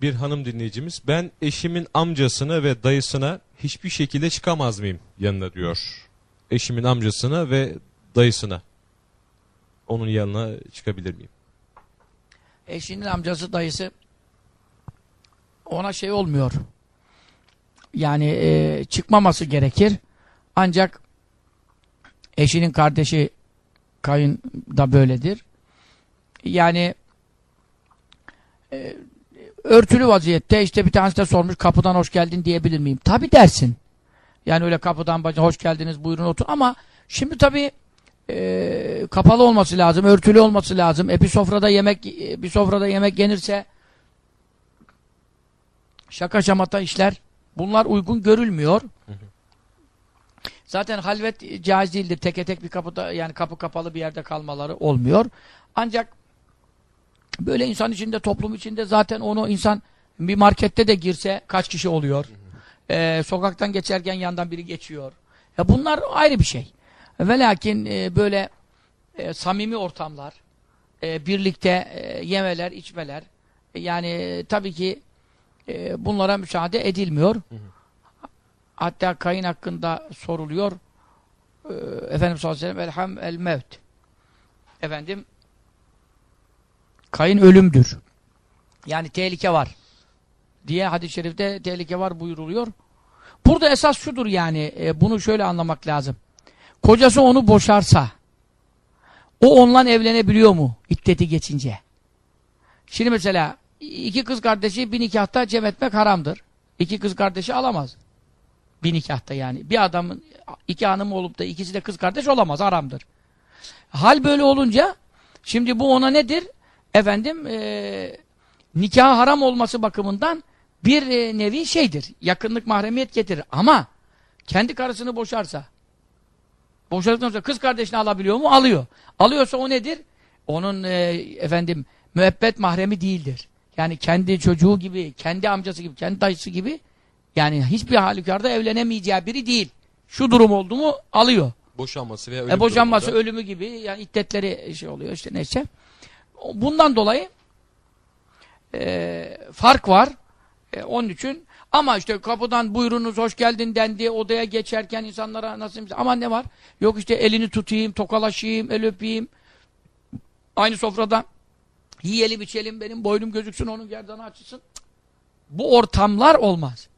bir hanım dinleyicimiz ben eşimin amcasına ve dayısına hiçbir şekilde çıkamaz mıyım yanına diyor. Eşimin amcasına ve dayısına. Onun yanına çıkabilir miyim? Eşinin amcası, dayısı ona şey olmuyor. Yani e, çıkmaması gerekir. Ancak eşinin kardeşi kayın da böyledir. Yani e, örtülü vaziyette işte bir tanesi de sormuş kapıdan hoş geldin diyebilir miyim? Tabi dersin. Yani öyle kapıdan hoş geldiniz buyurun otur ama şimdi tabi e, kapalı olması lazım, örtülü olması lazım. E bir sofrada yemek e, bir sofrada yemek yenirse şaka şamata işler bunlar uygun görülmüyor. Zaten halvet caiz değildir. Teke tek bir kapıda yani kapı kapalı bir yerde kalmaları olmuyor. Ancak böyle insan içinde, toplum içinde zaten onu insan bir markette de girse kaç kişi oluyor. Ee, sokaktan geçerken yandan biri geçiyor. Ya bunlar ayrı bir şey. Ve lakin e, böyle e, samimi ortamlar, e, birlikte e, yemeler, içmeler, e, yani e, tabii ki e, bunlara müsaade edilmiyor. Hatta kayın hakkında soruluyor. E, Efendimiz sallallahu aleyhi ve sellem elham el mevt. Efendim kayın ölümdür. Yani tehlike var. Diye hadis-i şerifte tehlike var buyuruluyor. Burada esas şudur yani e, bunu şöyle anlamak lazım. Kocası onu boşarsa o onunla evlenebiliyor mu iddeti geçince? Şimdi mesela iki kız kardeşi bir nikahta cem etmek haramdır. İki kız kardeşi alamaz. Bir nikahta yani. Bir adamın iki hanımı olup da ikisi de kız kardeş olamaz. Haramdır. Hal böyle olunca şimdi bu ona nedir? Efendim eee nikah haram olması bakımından bir e, nevi şeydir. Yakınlık mahremiyet getirir. Ama kendi karısını boşarsa boşadıktan sonra kız kardeşini alabiliyor mu? Alıyor. Alıyorsa o nedir? Onun e, efendim müebbet mahremi değildir. Yani kendi çocuğu gibi, kendi amcası gibi, kendi dayısı gibi yani hiçbir halükarda evlenemeyeceği biri değil. Şu durum oldu mu alıyor. Boşanması veya ölüm E boşanması, durumunda. ölümü gibi yani iddetleri şey oluyor işte neyse. Bundan dolayı e, fark var. E, onun için ama işte kapıdan buyurunuz hoş geldin dendi odaya geçerken insanlara nasıl ama ne var? Yok işte elini tutayım, tokalaşayım, el öpeyim. Aynı sofrada yiyelim içelim benim boynum gözüksün onun gerdanı açılsın. Bu ortamlar olmaz.